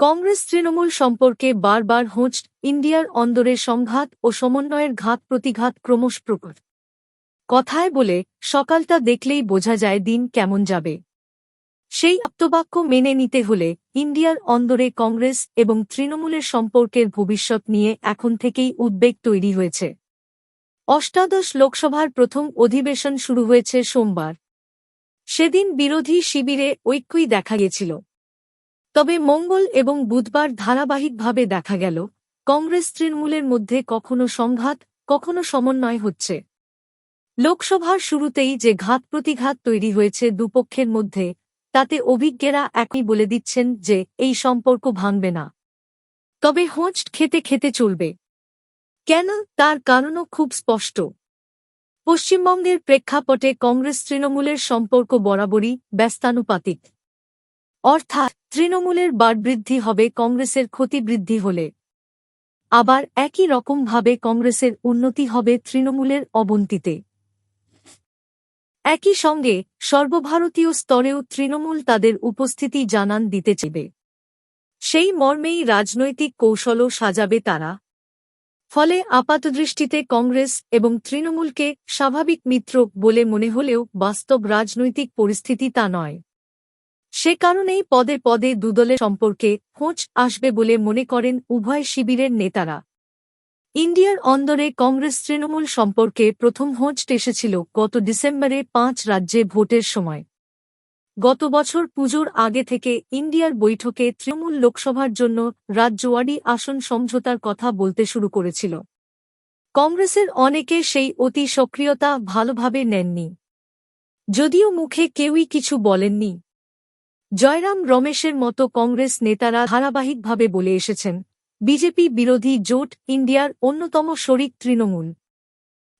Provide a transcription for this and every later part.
কংগ্রেস তৃণমূল সম্পর্কে বারবার হোঁচ ইন্ডিয়ার অন্দরে সংঘাত ও সমন্বয়ের ঘাত প্রতিঘাত ক্রমশ প্রকট। কথায় বলে, সকালটা দেখলেই বোঝা যায় দিন কেমন যাবে। সেই আপ্তবাক্য মেনে নিতে হলে ইন্ডিয়ার অন্দরে কংগ্রেস এবং তৃণমূলের সম্পর্কের ভবিষ্যৎ নিয়ে এখন থেকেই উদ্বেগ তৈরি হয়েছে। অষ্টাদশ লোকসভার প্রথম অধিবেশন শুরু হয়েছে সোমবার। সেদিন বিরোধী শিবিরে ঐক্যই দেখা গিয়েছিল তবে মঙ্গল এবং বুধবার ধারাবাহিকভাবে দেখা গেল, কংগ্রেস তৃণমূলের মধ্যে কখনো সংঘাত, কখনো সমন্বয় হচ্ছে। লোকসভার শুরুতেই যে ঘাত প্রতিঘাত তৈরি হয়েছে দুপক্ষের মধ্যে, তাতে অভিজ্ঞেরা একই বলে দিচ্ছেন যে এই সম্পর্ক ভাঙবে না। তবে হোঁচ খেতে খেতে চলবে। কেন? তার কারণও খুব স্পষ্ট। পশ্চিমবঙ্গের প্রেক্ষাপটে কংগ্রেস তৃণমূলের সম্পর্ক বরাবরই ব্যস্তানুপাতিক। অর্থাৎ তৃণমূলের বাড়বৃদ্ধি হবে, কংগ্রেসের ক্ষতিবৃদ্ধি হলে। আবার একই রকমভাবে কংগ্রেসের উন্নতি হবে তৃণমূলের অবন্তিতে। একই সঙ্গে সর্বভারতীয় স্তরেও তৃণমূল তাদের উপস্থিতি জানান দিতে চেবে। সেই মর্মেই রাজনৈতিক কৌশলও সাজাবে তারা। ফলে আপাতদৃষ্টিতে কংগ্রেস এবং তৃণমূলকে স্বাভাবিক মিত্র বলে মনে হলেও বাস্তব রাজনৈতিক পরিস্থিতি তা নয়। সে কারণেই পদে পদে দুদলের সম্পর্কে খোঁজ আসবে বলে মনে করেন উভয় শিবিরের নেতারা। ইন্ডিয়ার অন্দরে কংগ্রেস তৃণমূল সম্পর্কে প্রথম হোঁচ এসেছিল গত ডিসেম্বরে পাঁচ রাজ্যে ভোটের সময়। গত বছর পুজোর আগে থেকে ইন্ডিয়ার বৈঠকে তৃণমূল লোকসভার জন্য রাজ্যওয়ারি আসন সমঝোতার কথা বলতে শুরু করেছিল। কংগ্রেসের অনেকে সেই অতি সক্রিয়তা ভালোভাবে নেননি। যদিও মুখে কেউই কিছু বলেননি জয়রাম রমেশের মতো কংগ্রেস নেতারা ধারাবাহিকভাবে বলে এসেছেন, বিজেপি বিরোধী জোট ইন্ডিয়ার অন্যতম শরিক তৃণমূল।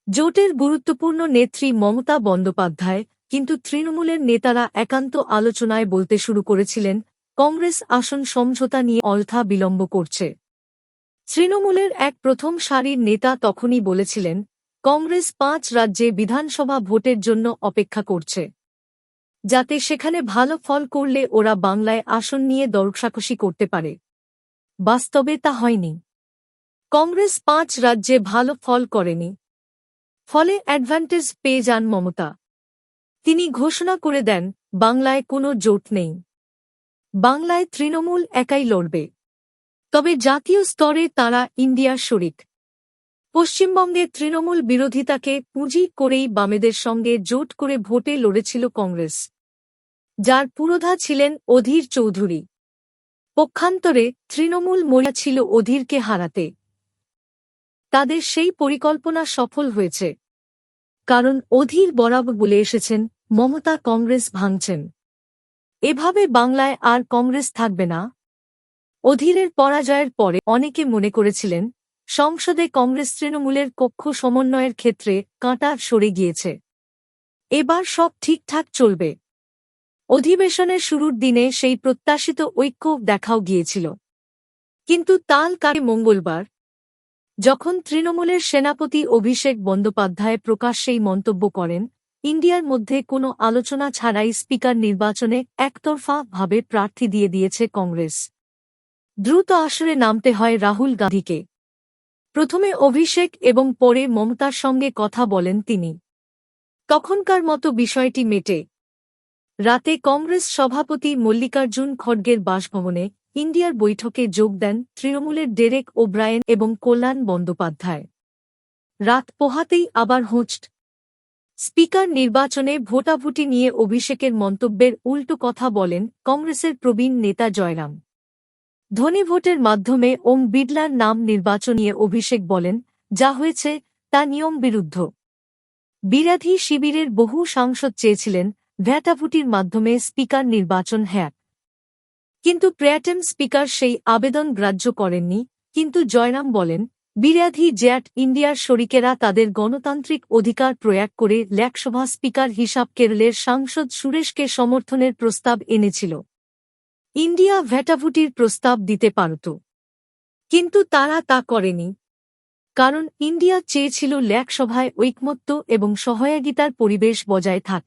জোটের গুরুত্বপূর্ণ নেত্রী মমতা বন্দ্যোপাধ্যায় কিন্তু তৃণমূলের নেতারা একান্ত আলোচনায় বলতে শুরু করেছিলেন, কংগ্রেস আসন সমঝোতা নিয়ে অর্থা বিলম্ব করছে। তৃণমূলের এক প্রথম সারির নেতা তখনই বলেছিলেন, কংগ্রেস পাঁচ রাজ্যে বিধানসভা ভোটের জন্য অপেক্ষা করছে। যাতে সেখানে ভালো ফল করলে ওরা বাংলায় আসন নিয়ে দরকষাকষি করতে পারে। বাস্তবে তা হয়নি। কংগ্রেস পাঁচ রাজ্যে ভালো ফল করেনি। ফলে অ্যাডভান্টেজ পেয়ে যান মমতা। তিনি ঘোষণা করে দেন, বাংলায় কোনো জোট নেই। বাংলায় তৃণমূল একাই লড়বে। তবে জাতীয় স্তরে তারা ইন্ডিয়ার শরিক। পশ্চিমবঙ্গে তৃণমূল বিরোধিতাকে পুঁজি করেই বামেদের সঙ্গে জোট করে ভোটে লড়েছিল কংগ্রেস। যার পুরোধা ছিলেন অধীর চৌধুরী। পক্ষান্তরে তৃণমূল মরিয়া ছিল অধীরকে হারাতে। তাদের সেই পরিকল্পনা সফল হয়েছে। কারণ অধীর বরাবর বলে এসেছেন, মমতা কংগ্রেস ভাঙছেন। এভাবে বাংলায় আর কংগ্রেস থাকবে না। অধীরের পরাজয়ের পরে অনেকে মনে করেছিলেন, সংসদে কংগ্রেস তৃণমূলের কক্ষ সমন্বয়ের ক্ষেত্রে কাঁটা সরে গিয়েছে। এবার সব ঠিকঠাক চলবে। অধিবেশনের শুরুর দিনে সেই প্রত্যাশিত ঐক্য দেখাও গিয়েছিল। কিন্তু তাল কারে মঙ্গলবার। যখন তৃণমূলের সেনাপতি অভিষেক বন্দ্যোপাধ্যায় প্রকাশ্যেই মন্তব্য করেন, ইন্ডিয়ার মধ্যে কোনো আলোচনা ছাড়াই স্পিকার নির্বাচনে একতরফা ভাবে প্রার্থী দিয়ে দিয়েছে কংগ্রেস। দ্রুত আসরে নামতে হয় রাহুল গান্ধীকে। প্রথমে অভিষেক এবং পরে মমতার সঙ্গে কথা বলেন তিনি। তখনকার মতো বিষয়টি মেটে। রাতে কংগ্রেস সভাপতি মল্লিকার্জুন খড়গের বাসভবনে ইন্ডিয়ার বৈঠকে যোগ দেন তৃণমূলের ডেরেক ওব্রায়েন এবং কল্যাণ বন্দ্যোপাধ্যায়। রাত পোহাতেই আবার হোঁচট। স্পিকার নির্বাচনে ভোটাভুটি নিয়ে অভিষেকের মন্তব্যের উল্টো কথা বলেন কংগ্রেসের প্রবীণ নেতা জয়রাম। ধনী ভোটের মাধ্যমে ওম বিড়লার নাম নির্বাচন নিয়ে অভিষেক বলেন, যা হয়েছে তা নিয়ম বিরুদ্ধ। বিরাধী শিবিরের বহু সাংসদ চেয়েছিলেন ভ্যাটাভুটির মাধ্যমে স্পিকার নির্বাচন হ্যাক। কিন্তু প্রেয়াটেম স্পিকার সেই আবেদন গ্রাহ্য করেননি, কিন্তু জয়রাম বলেন, বিরাধী জ্যাট ইন্ডিয়ার শরিকেরা তাদের গণতান্ত্রিক অধিকার প্রয়োগ করে ল্যাকসভা স্পিকার হিসাব কেরলের সাংসদ সুরেশকে সমর্থনের প্রস্তাব এনেছিল। ইন্ডিয়া ভ্যাটাভুটির প্রস্তাব দিতে পারত। কিন্তু তারা তা করেনি। কারণ ইন্ডিয়া চেয়েছিল ল্যাকসভায় ঐকমত্য এবং সহায়গিতার পরিবেশ বজায় থাক।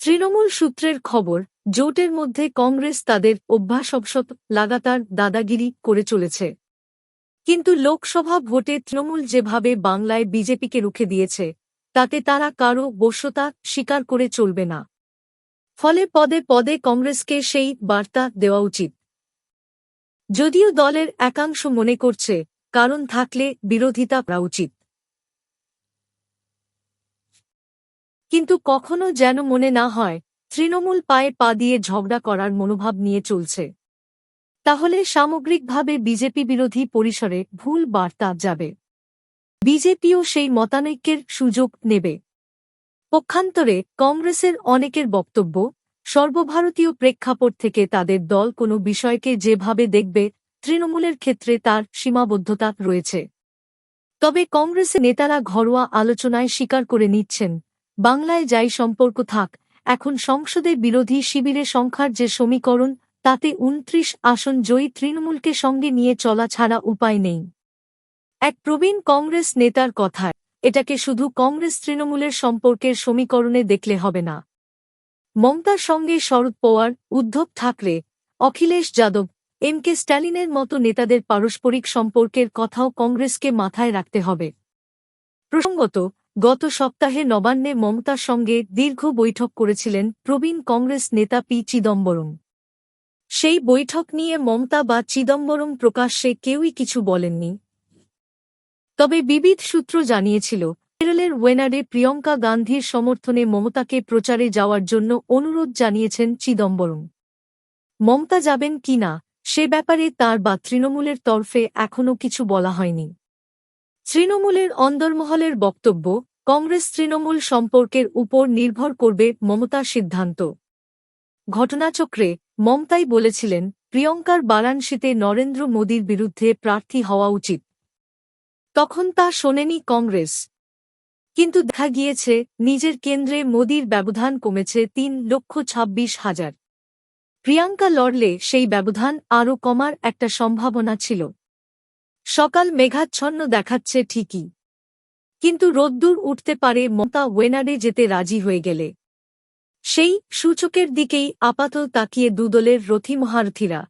তৃণমূল সূত্রের খবর, জোটের মধ্যে কংগ্রেস তাদের অভ্যাসবশত লাগাতার দাদাগিরি করে চলেছে। কিন্তু লোকসভা ভোটে তৃণমূল যেভাবে বাংলায় বিজেপিকে রুখে দিয়েছে, তাতে তারা কারও বশ্যতা স্বীকার করে চলবে না। ফলে পদে পদে কংগ্রেসকে সেই বার্তা দেওয়া উচিত। যদিও দলের একাংশ মনে করছে, কারণ থাকলে বিরোধিতা করা উচিত। কিন্তু কখনো যেন মনে না হয়, তৃণমূল পায়ে পা দিয়ে ঝগড়া করার মনোভাব নিয়ে চলছে। তাহলে সামগ্রিকভাবে বিজেপি বিরোধী পরিসরে ভুল বার্তা যাবে। বিজেপিও সেই মতানৈক্যের সুযোগ নেবে। পক্ষান্তরে কংগ্রেসের অনেকের বক্তব্য, সর্বভারতীয় প্রেক্ষাপট থেকে তাদের দল কোনো বিষয়কে যেভাবে দেখবে, তৃণমূলের ক্ষেত্রে তার সীমাবদ্ধতা রয়েছে। তবে কংগ্রেসের নেতারা ঘরোয়া আলোচনায় স্বীকার করে নিচ্ছেন বাংলায় যাই সম্পর্ক থাক, এখন সংসদে বিরোধী শিবিরে সংখ্যার যে সমীকরণ, তাতে উনত্রিশ আসন জয়ী তৃণমূলকে সঙ্গে নিয়ে চলা ছাড়া উপায় নেই। এক প্রবীণ কংগ্রেস নেতার কথায়, এটাকে শুধু কংগ্রেস তৃণমূলের সম্পর্কের সমীকরণে দেখলে হবে না। মমতার সঙ্গে শরদ পওয়ার, উদ্ধব ঠাকরে, অখিলেশ যাদব, এম কে স্ট্যালিনের মতো নেতাদের পারস্পরিক সম্পর্কের কথাও কংগ্রেসকে মাথায় রাখতে হবে। প্রসঙ্গত গত সপ্তাহে নবান্নে মমতার সঙ্গে দীর্ঘ বৈঠক করেছিলেন প্রবীণ কংগ্রেস নেতা পি চিদম্বরম। সেই বৈঠক নিয়ে মমতা বা চিদম্বরম প্রকাশ্যে কেউই কিছু বলেননি। তবে বিবিধ সূত্র জানিয়েছিল, কেরলের ওয়েনারে প্রিয়ঙ্কা গান্ধীর সমর্থনে মমতাকে প্রচারে যাওয়ার জন্য অনুরোধ জানিয়েছেন চিদম্বরম। মমতা যাবেন কিনা সে ব্যাপারে তার বা তৃণমূলের তরফে এখনও কিছু বলা হয়নি। তৃণমূলের অন্দরমহলের বক্তব্য, কংগ্রেস তৃণমূল সম্পর্কের উপর নির্ভর করবে মমতার সিদ্ধান্ত। ঘটনাচক্রে মমতাই বলেছিলেন, প্রিয়ঙ্কার বারাণসীতে নরেন্দ্র মোদীর বিরুদ্ধে প্রার্থী হওয়া উচিত। তখন তা শোনেনি কংগ্রেস। কিন্তু দেখা গিয়েছে, নিজের কেন্দ্রে মোদীর ব্যবধান কমেছে তিন লক্ষ ছাব্বিশ হাজার। প্রিয়াঙ্কা লড়লে সেই ব্যবধান আরও কমার একটা সম্ভাবনা ছিল। সকাল মেঘাচ্ছন্ন দেখাচ্ছে ঠিকই। কিন্তু রোদ্দুর উঠতে পারে মমতা ওয়েনারে যেতে রাজি হয়ে গেলে। সেই সূচকের দিকেই আপাত তাকিয়ে দুদলের রথি মহারথীরা